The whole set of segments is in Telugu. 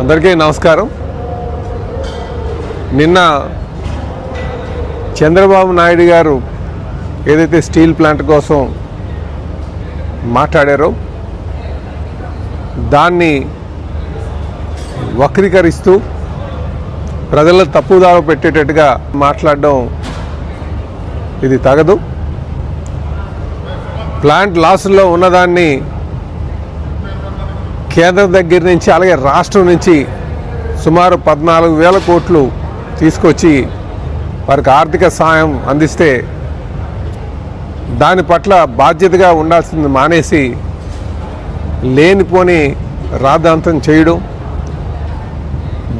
అందరికీ నమస్కారం. నిన్న చంద్రబాబు నాయుడు గారు ఏదైతే స్టీల్ ప్లాంట్ కోసం మాట్లాడారో దాన్ని వక్రీకరిస్తూ ప్రజలను తప్పుదావ పెట్టేటట్టుగా మాట్లాడడం ఇది తగదు. ప్లాంట్ లాస్లో ఉన్నదాన్ని కేంద్రం దగ్గర నుంచి అలాగే రాష్ట్రం నుంచి సుమారు పద్నాలుగు వేల కోట్లు తీసుకొచ్చి వారికి ఆర్థిక సాయం అందిస్తే దాని పట్ల బాధ్యతగా ఉండాల్సింది మానేసి లేనిపోని రాద్ధాంతం చేయడం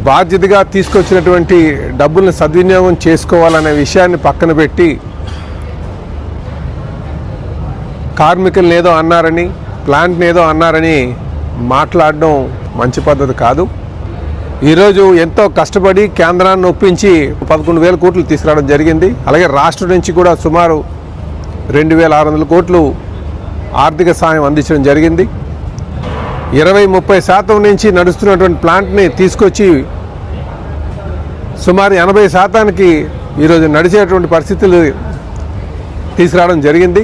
బాధ్యతగా తీసుకొచ్చినటువంటి డబ్బుల్ని సద్వినియోగం చేసుకోవాలనే విషయాన్ని పక్కన పెట్టి కార్మికులను ఏదో అన్నారని ప్లాంట్ని ఏదో అన్నారని మాట్లాడడం మంచి పద్ధతి కాదు. ఈరోజు ఎంతో కష్టపడి కేంద్రాన్ని ఒప్పించి పదకొండు వేల కోట్లు తీసుకురావడం జరిగింది. అలాగే రాష్ట్రం నుంచి కూడా సుమారు రెండు వేల ఆరు వందల కోట్లు ఆర్థిక సాయం అందించడం జరిగింది. ఇరవై ముప్పై శాతం నుంచి నడుస్తున్నటువంటి ప్లాంట్ని తీసుకొచ్చి సుమారు ఎనభై శాతానికి ఈరోజు నడిచేటువంటి పరిస్థితులు తీసుకురావడం జరిగింది.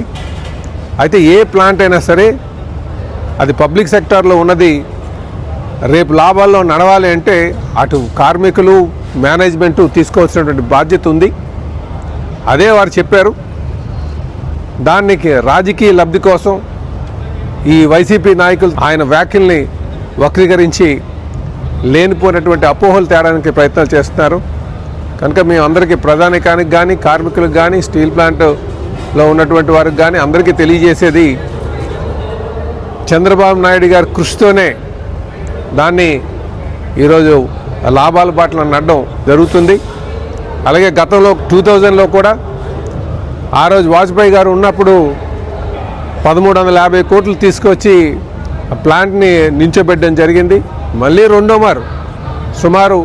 అయితే ఏ ప్లాంట్ అయినా సరే అది పబ్లిక్ సెక్టార్లో ఉన్నది. రేపు లాభాల్లో నడవాలి అంటే అటు కార్మికులు మేనేజ్మెంటు తీసుకోవాల్సినటువంటి బాధ్యత ఉంది. అదే వారు చెప్పారు. దానికి రాజకీయ లబ్ధి కోసం ఈ వైసీపీ నాయకులు ఆయన వ్యాఖ్యల్ని వక్రీకరించి లేనిపోయినటువంటి అపోహలు తేడానికి ప్రయత్నాలు చేస్తున్నారు. కనుక మేము అందరికీ ప్రధానికానికి కానీ కార్మికులకు కానీ స్టీల్ ప్లాంట్లో ఉన్నటువంటి వారికి కానీ అందరికీ తెలియజేసేది చంద్రబాబు నాయుడు గారి కృషితోనే దాన్ని ఈరోజు లాభాల బాటలో నడడం జరుగుతుంది. అలాగే గతంలో టూ థౌజండ్లో కూడా ఆ రోజు వాజ్పేయి గారు ఉన్నప్పుడు పదమూడు వందల యాభై కోట్లు తీసుకొచ్చి ఆ ప్లాంట్ని నించోబెట్టడం జరిగింది. మళ్ళీ రెండో మారు సుమారు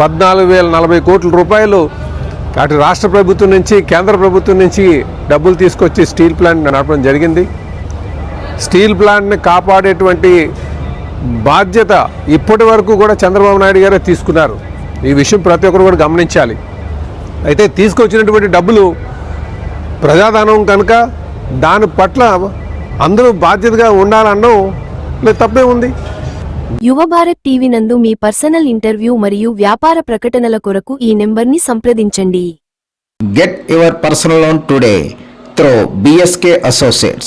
పద్నాలుగు వేల నలభై కోట్ల రూపాయలు అటు రాష్ట్ర ప్రభుత్వం నుంచి కేంద్ర ప్రభుత్వం నుంచి డబ్బులు తీసుకొచ్చి స్టీల్ ప్లాంట్ నడపడం జరిగింది. స్టీల్ ప్లాంట్ని కాపాడేటువంటి బాధ్యత ఇప్పటి వరకు కూడా చంద్రబాబు నాయుడు గారే తీసుకున్నారు. ఈ విషయం ప్రతి ఒక్కరు కూడా గమనించాలి. అయితే తీసుకొచ్చినటువంటి డబ్బులు ప్రజాధనం కనుక దాని పట్ల అందరూ బాధ్యతగా ఉండాలనడం లేదు తప్పే ఉంది. యువ భారత్ టీవీ నందు మీ పర్సనల్ ఇంటర్వ్యూ మరియు వ్యాపార ప్రకటనల కొరకు ఈ నెంబర్ని సంప్రదించండి. Get your personal loan today through BSK Associates.